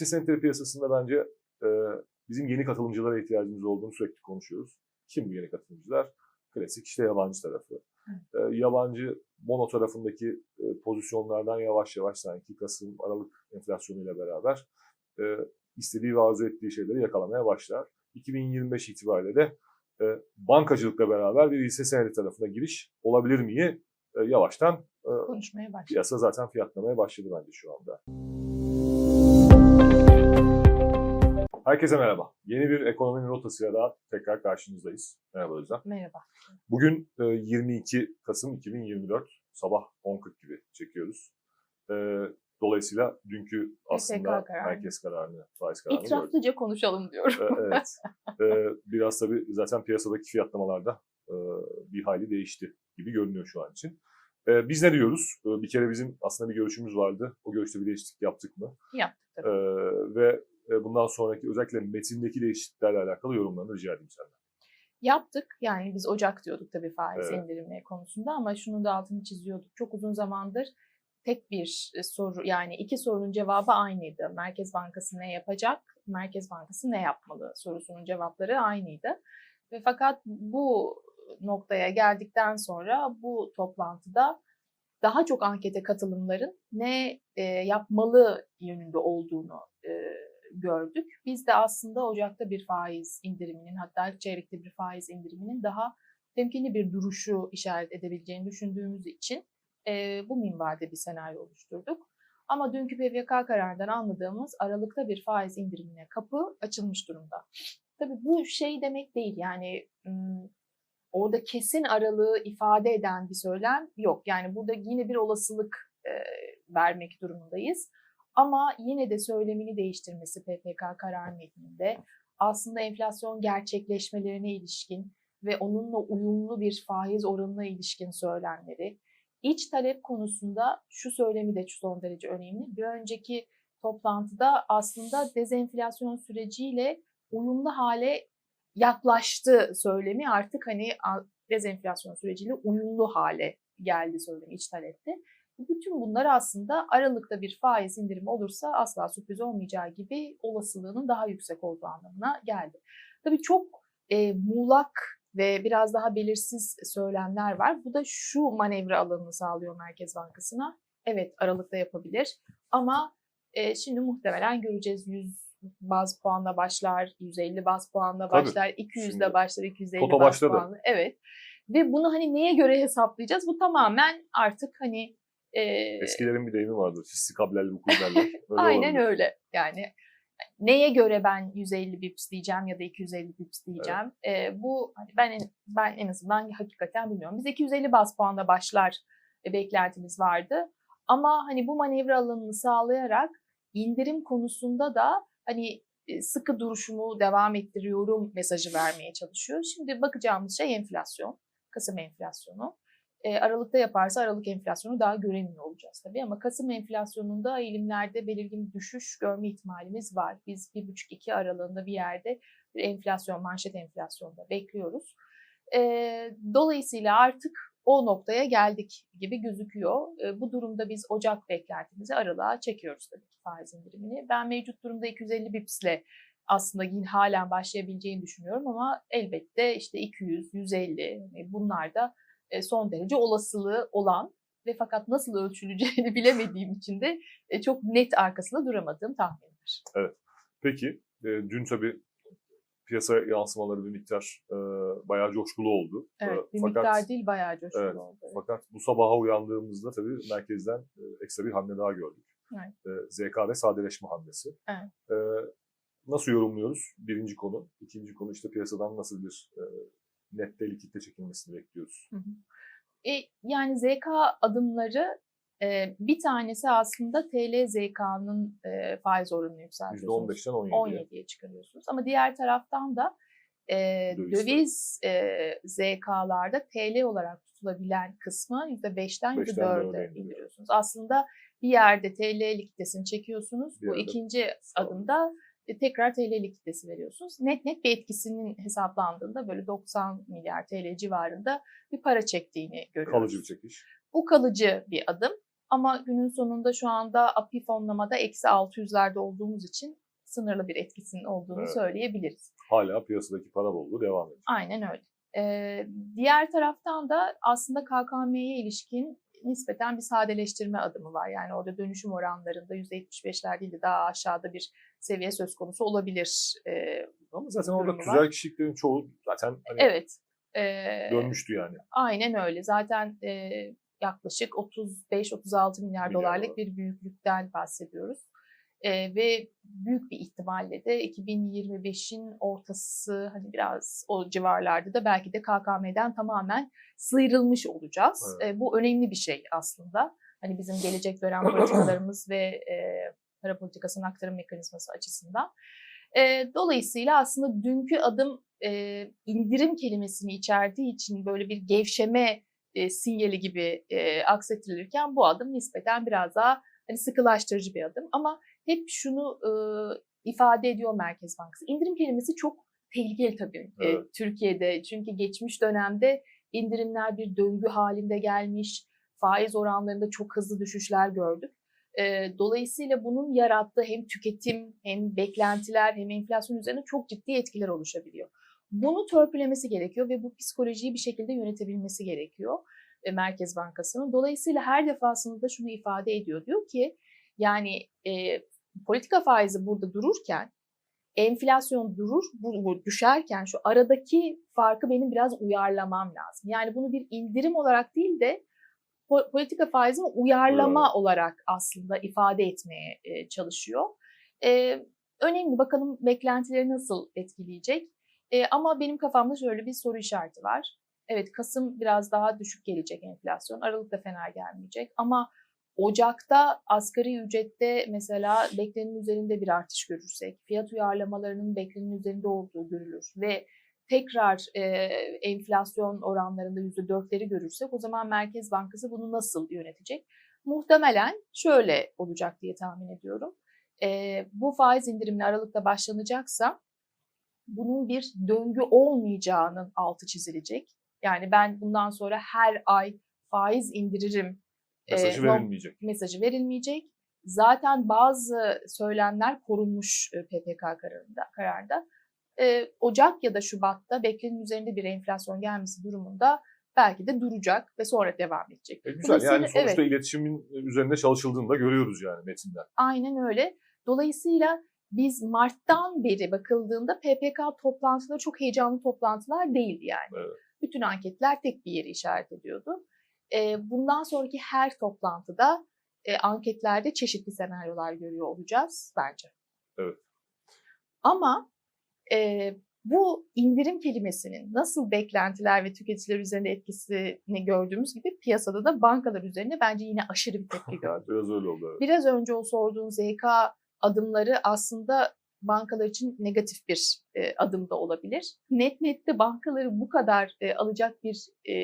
Hisse senetleri piyasasında bence e, bizim yeni katılımcılara ihtiyacımız olduğunu sürekli konuşuyoruz. Kim bu yeni katılımcılar? Klasik işte yabancı tarafı. E, yabancı bono tarafındaki e, pozisyonlardan yavaş yavaş sanki Kasım, Aralık enflasyonuyla beraber e, istediği ve arzu ettiği şeyleri yakalamaya başlar. 2025 itibariyle de e, bankacılıkla beraber bir hisse senedi tarafına giriş olabilir miyi e, yavaştan e, Konuşmaya başladık. piyasa zaten fiyatlamaya başladı bence şu anda. Herkese merhaba. Yeni bir ekonominin rotasıyla daha tekrar karşınızdayız. Merhaba Özlem. Merhaba. Bugün e, 22 Kasım 2024 sabah 10.40 gibi çekiyoruz. E, Dolayısıyla dünkü aslında kararı. merkez kararını, faiz kararını. İtiraflıca konuşalım diyorum. E, Evet. E, Biraz tabii zaten piyasadaki fiyatlamalarda e, bir hayli değişti gibi görünüyor şu an için. E, Biz ne diyoruz? E, Bir kere bizim aslında bir görüşümüz vardı. O görüşte bir değişiklik yaptık mı? Yaptık tabii. E, Ve e, bundan sonraki özellikle metindeki değişikliklerle alakalı yorumlarını rica edeyim senden. Yaptık. Yani biz Ocak diyorduk tabii faiz Evet. indirimi konusunda ama şunun da altını çiziyorduk. Çok uzun zamandır tek bir e, soru yani iki sorunun cevabı aynıydı. Merkez Bankası ne yapacak? Merkez Bankası ne yapmalı? Sorusunun cevapları aynıydı. Ve fakat bu noktaya geldikten sonra bu toplantıda daha çok ankete katılımların ne e, yapmalı yönünde olduğunu e, gördük. Biz de aslında Ocak'ta bir faiz indiriminin hatta çeyrekte bir faiz indiriminin daha temkinli bir duruşu işaret edebileceğini düşündüğümüz için e, bu minvalde bir senaryo oluşturduk. Ama dünkü PVK kararından anladığımız Aralık'ta bir faiz indirimine kapı açılmış durumda. Tabii bu şey demek değil yani orada kesin aralığı ifade eden bir söylem yok. Yani burada yine bir olasılık e, vermek durumundayız. Ama yine de söylemini değiştirmesi PPK karar metninde aslında enflasyon gerçekleşmelerine ilişkin ve onunla uyumlu bir faiz oranına ilişkin söylemleri, iç talep konusunda şu söylemi de son derece önemli. Bir önceki toplantıda aslında dezenflasyon süreciyle uyumlu hale yaklaştı söylemi artık hani dezenflasyon süreciyle uyumlu hale geldi söylemi iç talepte. Bütün bunlar aslında Aralık'ta bir faiz indirimi olursa asla sürpriz olmayacağı gibi olasılığının daha yüksek olduğu anlamına geldi. Tabii çok e, muğlak ve biraz daha belirsiz söylemler var. Bu da şu manevra alanını sağlıyor Merkez Bankası'na. Evet Aralık'ta yapabilir ama e, şimdi muhtemelen göreceğiz 100 baz puanla başlar, 150 baz puanla Tabii. başlar, 200 Şimdi başlar, 250 Toto baz başladı. puanla. Evet. Ve bunu hani neye göre hesaplayacağız? Bu tamamen artık hani e, Eskilerin bir deyimi vuku derler. Öyle aynen olabilir. öyle. Yani neye göre ben 150 bips diyeceğim ya da 250 bips diyeceğim. E, bu hani ben en, ben en azından hakikaten bilmiyorum. Biz 250 bas puanla başlar e, beklentimiz vardı. Ama hani bu manevra alanını sağlayarak indirim konusunda da hani sıkı duruşumu devam ettiriyorum mesajı vermeye çalışıyor. Şimdi bakacağımız şey enflasyon. Kasım enflasyonu. E, Aralık'ta yaparsa Aralık enflasyonu daha göremiyor olacağız tabii ama Kasım enflasyonunda eğilimlerde belirgin bir düşüş görme ihtimalimiz var. Biz 1,5-2 aralığında bir yerde bir enflasyon, manşet enflasyonda bekliyoruz. E, dolayısıyla artık o noktaya geldik gibi gözüküyor. E, bu durumda biz Ocak beklentimizi aralığa çekiyoruz tabii ki faiz indirimini. Ben mevcut durumda 250 bipsle aslında yine halen başlayabileceğini düşünüyorum ama elbette işte 200, 150 hani bunlar da son derece olasılığı olan ve fakat nasıl ölçüleceğini bilemediğim için de e, çok net arkasında duramadığım tahminler. Peki, e, dün tabii piyasa yansımaları bir miktar e, bayağı coşkulu oldu. Evet, E, bir fakat, miktar değil bayağı coşkulu Evet, oldu. evet. Fakat bu sabaha uyandığımızda tabii merkezden e, ekstra bir hamle daha gördük. Evet. E, ZK ve sadeleşme hamlesi. Evet. E, nasıl yorumluyoruz? Birinci konu. İkinci konu işte piyasadan nasıl bir e, nette likitte çekilmesini bekliyoruz. E, yani ZK adımları e, bir tanesi aslında TL ZK'nın e, faiz oranını yükseltiyorsunuz. %15'ten 17'ye. 17'ye çıkarıyorsunuz. Ama diğer taraftan da e, Döviz döviz e, ZK'larda TL olarak tutulabilen kısmı %5'ten Beşten dörde %4'e indiriyor. indiriyorsunuz. Aslında bir yerde TL likidesini çekiyorsunuz. Bir Bu ikinci adımda tekrar TL likidesi veriyorsunuz. Net net bir etkisinin hesaplandığında böyle 90 milyar TL civarında bir para çektiğini görüyoruz. Kalıcı bir çekiş. Bu kalıcı bir adım. Ama günün sonunda şu anda API fonlamada eksi 600'lerde olduğumuz için sınırlı bir etkisinin olduğunu Evet. söyleyebiliriz. Hala piyasadaki para bolluğu devam ediyor. Aynen öyle. Ee, diğer taraftan da aslında KKM'ye ilişkin nispeten bir sadeleştirme adımı var. Yani orada dönüşüm oranlarında %75'ler değil de daha aşağıda bir seviye söz konusu olabilir. Ee, Ama zaten orada var. tüzel kişiliklerin çoğu zaten hani evet. Ee, dönmüştü yani. Aynen öyle. Zaten e, yaklaşık 35-36 milyar Milyar dolarlık dolar. bir büyüklükten bahsediyoruz. E, ve büyük bir ihtimalle de 2025'in ortası hani biraz o civarlarda da belki de KKM'den tamamen sıyrılmış olacağız. Evet. E, bu önemli bir şey aslında. Hani bizim gelecek dönem politikalarımız ve e, para politikasının aktarım mekanizması açısından. E, dolayısıyla aslında dünkü adım e, indirim kelimesini içerdiği için böyle bir gevşeme e, sinyali gibi e, aksettirilirken bu adım nispeten biraz daha hani sıkılaştırıcı bir adım. Ama hep şunu e, ifade ediyor Merkez Bankası. İndirim kelimesi çok tehlikeli tabii e, Evet. Türkiye'de. Çünkü geçmiş dönemde indirimler bir döngü halinde gelmiş. Faiz oranlarında çok hızlı düşüşler gördük. Dolayısıyla bunun yarattığı hem tüketim hem beklentiler hem enflasyon üzerine çok ciddi etkiler oluşabiliyor. Bunu törpülemesi gerekiyor ve bu psikolojiyi bir şekilde yönetebilmesi gerekiyor Merkez Bankası'nın. Dolayısıyla her defasında da şunu ifade ediyor. Diyor ki yani e, politika faizi burada dururken enflasyon durur, bu düşerken şu aradaki farkı benim biraz uyarlamam lazım. Yani bunu bir indirim olarak değil de po- politika faizini uyarlama Evet. olarak aslında ifade etmeye e, çalışıyor. E, önemli bakalım beklentileri nasıl etkileyecek. E, ama benim kafamda şöyle bir soru işareti var. Evet Kasım biraz daha düşük gelecek enflasyon. Aralık da fena gelmeyecek ama Ocak'ta asgari ücrette mesela beklenenin üzerinde bir artış görürsek, fiyat uyarlamalarının beklenenin üzerinde olduğu görülür ve tekrar e, enflasyon oranlarında %4'leri görürsek o zaman Merkez Bankası bunu nasıl yönetecek? Muhtemelen şöyle olacak diye tahmin ediyorum. E, bu faiz indirimine Aralık'ta başlanacaksa bunun bir döngü olmayacağının altı çizilecek. Yani ben bundan sonra her ay faiz indiririm Mesajı e, verilmeyecek. mesajı verilmeyecek. Zaten bazı söylemler korunmuş PPK kararında, kararda. E, Ocak ya da Şubat'ta beklenenin üzerinde bir enflasyon gelmesi durumunda belki de duracak ve sonra devam edecek. E, güzel yani sonuçta evet. iletişimin üzerinde çalışıldığını da görüyoruz yani metinden. Aynen öyle. Dolayısıyla biz Mart'tan beri bakıldığında PPK toplantıları çok heyecanlı toplantılar değildi yani. Evet. Bütün anketler tek bir yeri işaret ediyordu. E, bundan sonraki her toplantıda e, anketlerde çeşitli senaryolar görüyor olacağız bence. Evet. Ama e, bu indirim kelimesinin nasıl beklentiler ve tüketiciler üzerinde etkisini gördüğümüz gibi piyasada da bankalar üzerinde bence yine aşırı bir tepki gördü. Biraz öyle oldu. Evet. Biraz önce o sorduğun ZK adımları aslında bankalar için negatif bir e, adım da olabilir. Net nette bankaları bu kadar e, alacak bir e,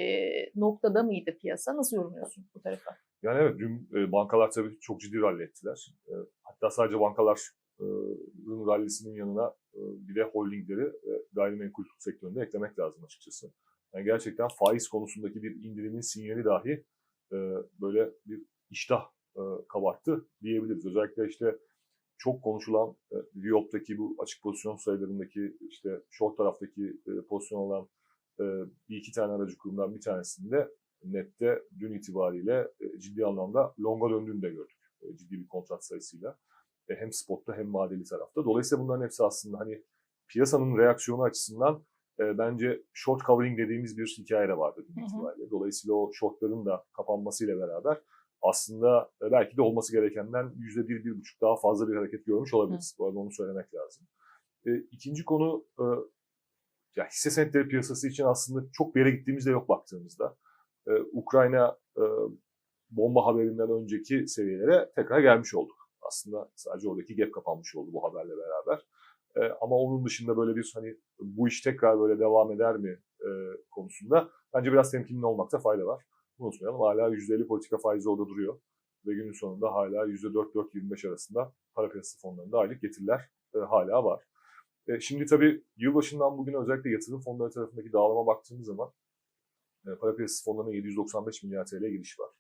noktada mıydı piyasa? Nasıl yorumluyorsun bu tarafa? Yani evet dün e, bankalar tabii çok ciddi rally ettiler. E, hatta sadece bankalar e, rallisinin yanına bir de holdingleri e, gayrimenkul sektöründe eklemek lazım açıkçası. Yani gerçekten faiz konusundaki bir indirimin sinyali dahi e, böyle bir iştah e, kabarttı diyebiliriz. Özellikle işte çok konuşulan e, Viyop'taki bu açık pozisyon sayılarındaki işte short taraftaki e, pozisyon olan e, bir iki tane aracı kurumdan bir tanesinde nette dün itibariyle e, ciddi anlamda longa döndüğünü de gördük. E, ciddi bir kontrat sayısıyla. E, hem spotta hem vadeli tarafta. Dolayısıyla bunların hepsi aslında hani piyasanın reaksiyonu açısından e, bence short covering dediğimiz bir hikaye de vardı Hı hı. itibariyle. Dolayısıyla o shortların da kapanmasıyla beraber aslında e, belki de olması gerekenden yüzde bir, bir buçuk daha fazla bir hareket görmüş olabiliriz. Bu arada onu söylemek lazım. E, ikinci konu e, ya hisse senetleri piyasası için aslında çok bir yere gittiğimiz de yok baktığımızda. Ee, Ukrayna e, bomba haberinden önceki seviyelere tekrar gelmiş olduk. Aslında sadece oradaki gap kapanmış oldu bu haberle beraber. Ee, ama onun dışında böyle bir hani bu iş tekrar böyle devam eder mi e, konusunda bence biraz temkinli olmakta fayda var. Unutmayalım hala %50 politika faizi orada duruyor. Ve günün sonunda hala %4-4-25 arasında para piyasası fonlarında aylık getiriler e, hala var. E, şimdi tabii yılbaşından bugüne özellikle yatırım fonları tarafındaki dağılıma baktığımız zaman e, para piyasası fonlarına 795 milyar TL giriş var.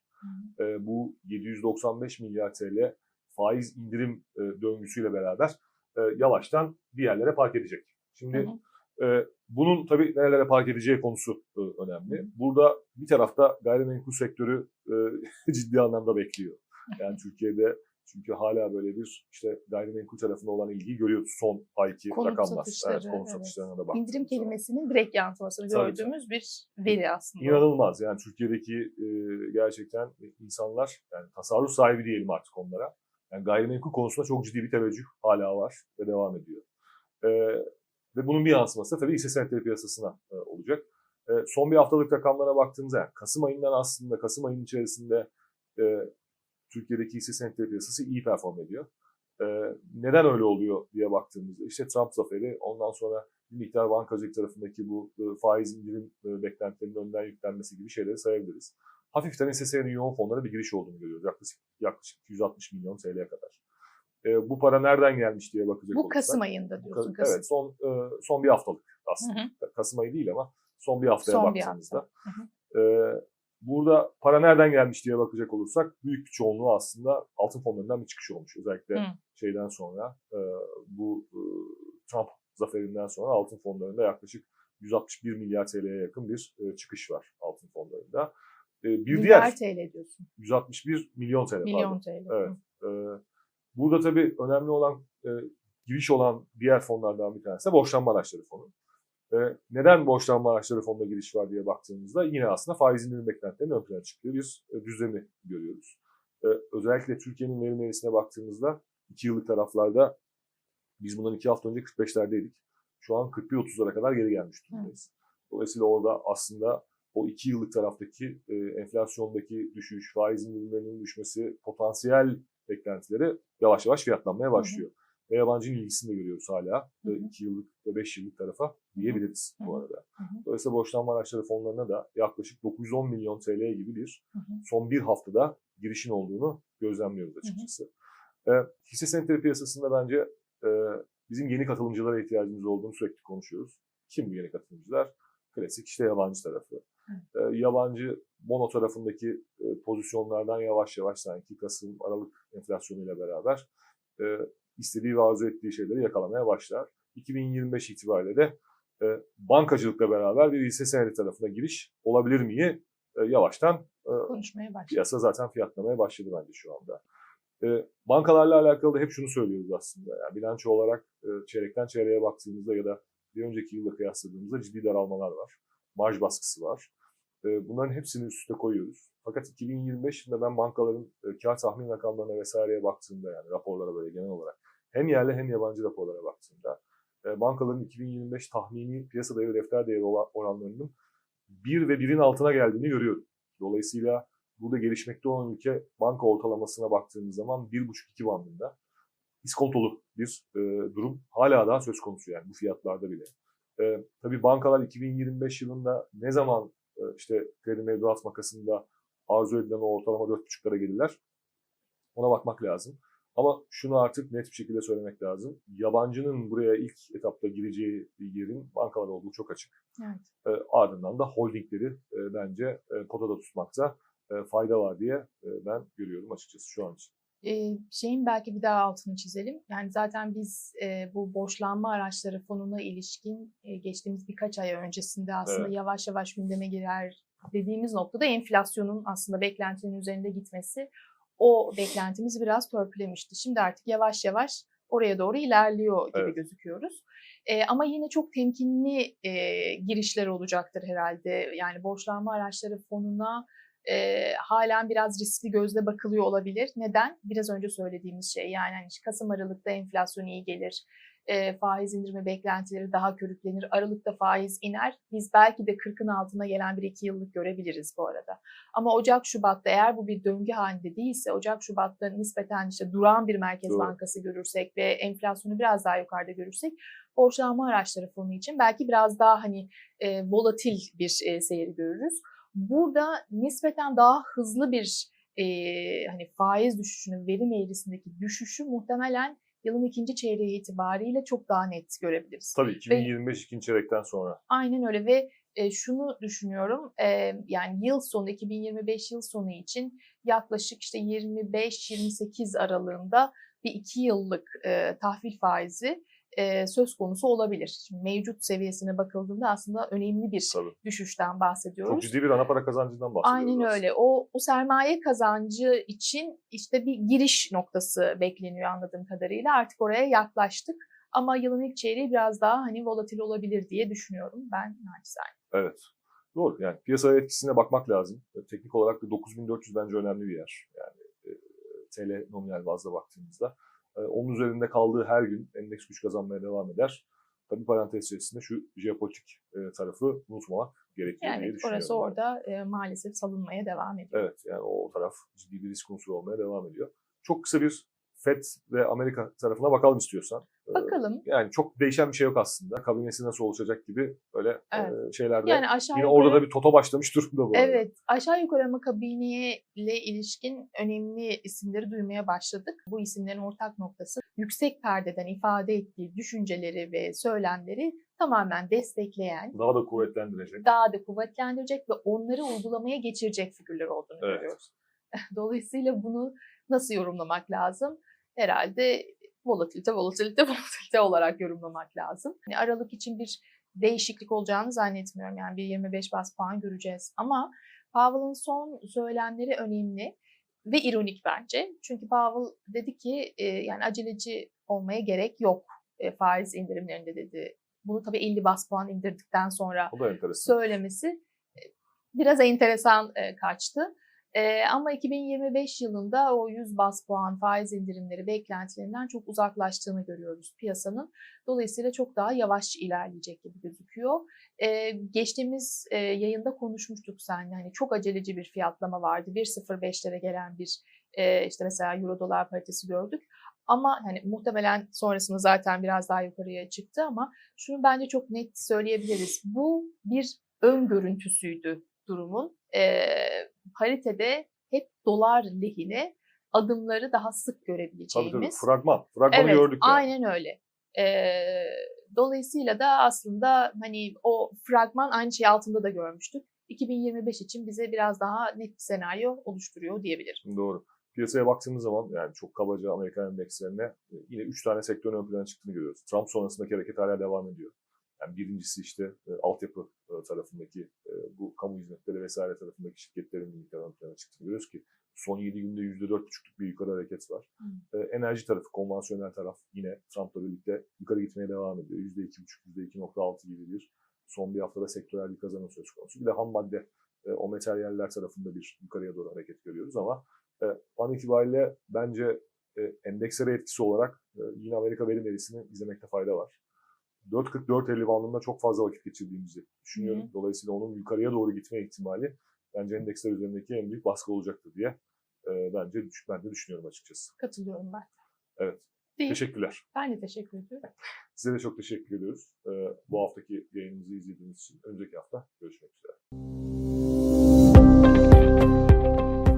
e, bu 795 milyar TL faiz indirim e, döngüsüyle beraber e, yavaştan bir yerlere park edecek. Şimdi Hı hı. e, bunun tabii nerelere park edeceği konusu e, önemli. Burada bir tarafta gayrimenkul sektörü e, ciddi anlamda bekliyor. Yani Türkiye'de çünkü hala böyle bir işte gayrimenkul tarafında olan ilgiyi görüyoruz son ayki Konut rakamlar. satışları, evet, konut evet. satışlarına da baktığımız İndirim kelimesinin direkt yansımasını Tabii, gördüğümüz bir veri aslında. İnanılmaz yani Türkiye'deki e, gerçekten insanlar yani tasarruf sahibi diyelim artık onlara. Yani gayrimenkul konusunda çok ciddi bir teveccüh hala var ve devam ediyor. E, ve bunun bir yansıması tabii hisse senetleri piyasasına e, olacak. E, son bir haftalık rakamlara baktığımızda Kasım ayından aslında Kasım ayının içerisinde e, Türkiye'deki hisse senetleri piyasası iyi perform ediyor. E, neden öyle oluyor diye baktığımızda işte Trump zaferi ondan sonra bir miktar bankacılık tarafındaki bu e, faiz indirim e, beklentilerinin önden yüklenmesi gibi şeyleri sayabiliriz. Hafiften hisse senedi yoğun fonlara bir giriş olduğunu görüyoruz. Yaklaşık, yaklaşık 260 milyon TL'ye kadar. E, bu para nereden gelmiş diye bakacak Bu olursak. Kasım ayında diyorsun. Ka- Kasım. Evet son e, son bir haftalık Hı aslında. hı. Kasım ayı değil ama son bir haftaya Son bir baktığımızda. hafta. e, burada para nereden gelmiş diye bakacak olursak büyük bir çoğunluğu aslında altın fonlarından bir çıkış olmuş. Özellikle Hı. şeyden sonra e, bu e, Trump zaferinden sonra altın fonlarında yaklaşık 161 milyar TL'ye yakın bir e, çıkış var altın fonlarında. E, bir Milyar diğer TL diyorsun. 161 milyon TL pardon. Milyon TL. Evet. Ee, burada tabii önemli olan e, giriş olan diğer fonlardan bir tanesi de borçlanma araçları fonu. Ee, neden borçlanma araçları fonuna giriş var diye baktığımızda yine aslında faiz indirim beklentilerinin ön plana çıktığı bir e, düzlemi görüyoruz. Ee, özellikle Türkiye'nin verim eğrisine baktığımızda 2 yıllık taraflarda biz bundan 2 hafta önce 45'lerdeydik. Şu an 41-30'lara kadar geri gelmiş durumdayız. Dolayısıyla orada aslında o 2 yıllık taraftaki e, enflasyondaki düşüş, faiz indirimlerinin düşmesi, potansiyel beklentileri yavaş yavaş fiyatlanmaya başlıyor. Ve yabancının ilgisini de görüyoruz hala. Hı hı. 2 yıllık ve 5 yıllık tarafa diyebiliriz bu Hı hı. arada. Hı hı. Dolayısıyla borçlanma araçları fonlarına da yaklaşık 910 milyon TL gibi bir Hı hı. son bir haftada girişin olduğunu gözlemliyoruz açıkçası. E, hisse senetleri piyasasında bence e, bizim yeni katılımcılara ihtiyacımız olduğunu sürekli konuşuyoruz. Kim bu yeni katılımcılar? Klasik işte yabancı tarafı. E, yabancı bono tarafındaki e, pozisyonlardan yavaş yavaş sanki Kasım, Aralık enflasyonuyla beraber e, istediği ve arzu ettiği şeyleri yakalamaya başlar. 2025 itibariyle de bankacılıkla beraber bir hisse senedi tarafına giriş olabilir miyi yavaştan Konuşmaya başladık. piyasa zaten fiyatlamaya başladı bence şu anda. Bankalarla alakalı da hep şunu söylüyoruz aslında. Yani bilanço olarak çeyrekten çeyreğe baktığımızda ya da bir önceki yılla kıyasladığımızda ciddi daralmalar var. Marj baskısı var. E, bunların hepsini üst üste koyuyoruz. Fakat 2025 yılında ben bankaların e, kar tahmin rakamlarına vesaireye baktığımda yani raporlara böyle genel olarak hem yerli hem yabancı raporlara baktığımda e, bankaların 2025 tahmini piyasa değeri defter değeri oranlarının 1 ve 1'in altına geldiğini görüyorum. Dolayısıyla burada gelişmekte olan ülke banka ortalamasına baktığımız zaman 1,5-2 bandında iskontolu bir e, durum hala daha söz konusu yani bu fiyatlarda bile. E, tabii bankalar 2025 yılında ne zaman işte kredi mevduat makasında arzu edilen o ortalama 4,5'lara gelirler ona bakmak lazım. Ama şunu artık net bir şekilde söylemek lazım. Yabancının buraya ilk etapta gireceği yerin bankalar olduğu çok açık. Evet. E, ardından da holdingleri e, bence e, potada tutmakta e, fayda var diye e, ben görüyorum açıkçası şu an için. Ee, şeyin belki bir daha altını çizelim. Yani zaten biz e, bu borçlanma araçları fonuna ilişkin e, geçtiğimiz birkaç ay öncesinde aslında Evet. yavaş yavaş gündeme girer dediğimiz noktada enflasyonun aslında beklentinin üzerinde gitmesi o beklentimizi biraz törpülemişti. Şimdi artık yavaş yavaş oraya doğru ilerliyor gibi Evet. gözüküyoruz. E, ama yine çok temkinli e, girişler olacaktır herhalde. Yani borçlanma araçları fonuna e, halen biraz riskli gözle bakılıyor olabilir. Neden? Biraz önce söylediğimiz şey yani hani Kasım Aralık'ta enflasyon iyi gelir. E, faiz indirme beklentileri daha körüklenir. Aralıkta faiz iner. Biz belki de 40'ın altına gelen bir iki yıllık görebiliriz bu arada. Ama Ocak Şubat'ta eğer bu bir döngü halinde değilse Ocak Şubat'ta nispeten işte duran bir merkez Doğru. bankası görürsek ve enflasyonu biraz daha yukarıda görürsek borçlanma araçları fonu için belki biraz daha hani e, volatil bir e, seyir görürüz. Burada nispeten daha hızlı bir e, hani faiz düşüşünün verim eğrisindeki düşüşü muhtemelen yılın ikinci çeyreği itibariyle çok daha net görebiliriz. Tabii 2025 ikinci çeyrekten sonra. Aynen öyle ve e, şunu düşünüyorum. e, yani yıl sonu 2025 yıl sonu için yaklaşık işte 25-28 aralığında bir iki yıllık e, tahvil faizi e, söz konusu olabilir. Şimdi mevcut seviyesine bakıldığında aslında önemli bir Tabii. düşüşten bahsediyoruz. Çok ciddi bir ana para kazancından bahsediyoruz. Aynen aslında. öyle. O, o sermaye kazancı için işte bir giriş noktası bekleniyor anladığım kadarıyla. Artık oraya yaklaştık. Ama yılın ilk çeyreği biraz daha hani volatil olabilir diye düşünüyorum ben naçizane. Evet. Doğru. Yani piyasaya etkisine bakmak lazım. E, Teknik olarak da 9400 bence önemli bir yer. Yani e, TL nominal bazda baktığımızda. E, onun üzerinde kaldığı her gün endeks güç kazanmaya devam eder. Tabii parantez içerisinde şu jeopolitik e, tarafı unutmamak gerekiyor diye Yani düşünüyorum. orası orada e, maalesef salınmaya devam ediyor. Evet yani o taraf ciddi bir risk unsuru olmaya devam ediyor. Çok kısa bir FED ve Amerika tarafına bakalım istiyorsan. E, Bakalım. Yani çok değişen bir şey yok aslında. Kabinesi nasıl oluşacak gibi böyle Evet. e, şeylerde. Yani aşağı Yine yukarı, orada da bir toto başlamış durumda bu arada. Evet, aşağı yukarı ama kabineyle ilişkin önemli isimleri duymaya başladık. Bu isimlerin ortak noktası yüksek perdeden ifade ettiği düşünceleri ve söylemleri tamamen destekleyen, Daha da kuvvetlendirecek. daha da kuvvetlendirecek ve onları uygulamaya geçirecek figürler olduğunu Evet. görüyoruz. Dolayısıyla bunu nasıl yorumlamak lazım? Herhalde volatilite, volatilite, volatilite olarak yorumlamak lazım. Yani Aralık için bir değişiklik olacağını zannetmiyorum. Yani bir 25 bas puan göreceğiz. Ama Powell'ın son söylemleri önemli ve ironik bence. Çünkü Powell dedi ki e, yani aceleci olmaya gerek yok e, faiz indirimlerinde dedi. Bunu tabii 50 bas puan indirdikten sonra söylemesi e, biraz enteresan e, kaçtı. E, ama 2025 yılında o 100 bas puan faiz indirimleri beklentilerinden çok uzaklaştığını görüyoruz piyasanın. Dolayısıyla çok daha yavaş ilerleyecek gibi gözüküyor. E, geçtiğimiz e, yayında konuşmuştuk seninle. Hani çok aceleci bir fiyatlama vardı. 1.05'lere gelen bir e, işte mesela euro dolar paritesi gördük. Ama hani muhtemelen sonrasında zaten biraz daha yukarıya çıktı ama şunu bence çok net söyleyebiliriz. Bu bir ön görüntüsüydü durumun. E, paritede hep dolar lehine adımları daha sık Tabii tabii. görebileceğimiz. Fragman. Fragmanı Evet, gördük yani. aynen öyle. Ee, dolayısıyla da aslında hani o fragman aynı şey altında da görmüştük. 2025 için bize biraz daha net bir senaryo oluşturuyor diyebilirim. Doğru. Piyasaya baktığımız zaman yani çok kabaca Amerikan endekslerine e, yine 3 tane sektörün ön plana çıktığını görüyoruz. Trump sonrasındaki hareket hala devam ediyor. Yani birincisi işte e, altyapı e, tarafındaki e, bu kamu hizmetleri vesaire tarafındaki şirketlerin bir miktar ön plana çıktığını görüyoruz ki son 7 günde %4,5'luk bir yukarı hareket var. E, enerji tarafı, konvansiyonel taraf yine Trump'la birlikte yukarı gitmeye devam ediyor. %2,5, %2,6 gibi bir son bir haftada sektörel bir kazanım söz konusu. Bir de ham madde, e, o materyaller tarafında bir yukarıya doğru hareket görüyoruz ama e, an itibariyle bence e, endekslere etkisi olarak e, yine Amerika verim verisini izlemekte fayda var. 4.44-50 bandında çok fazla vakit geçirdiğimizi düşünüyorum. Hı. Dolayısıyla onun yukarıya doğru gitme ihtimali bence endeksler üzerindeki en büyük baskı olacaktır diye e, bence ben de düşünüyorum açıkçası. Katılıyorum ben. Evet. Değil. Teşekkürler. Ben de teşekkür ediyorum. Size de çok teşekkür ediyoruz. E, bu haftaki yayınımızı izlediğiniz için önümüzdeki hafta görüşmek üzere.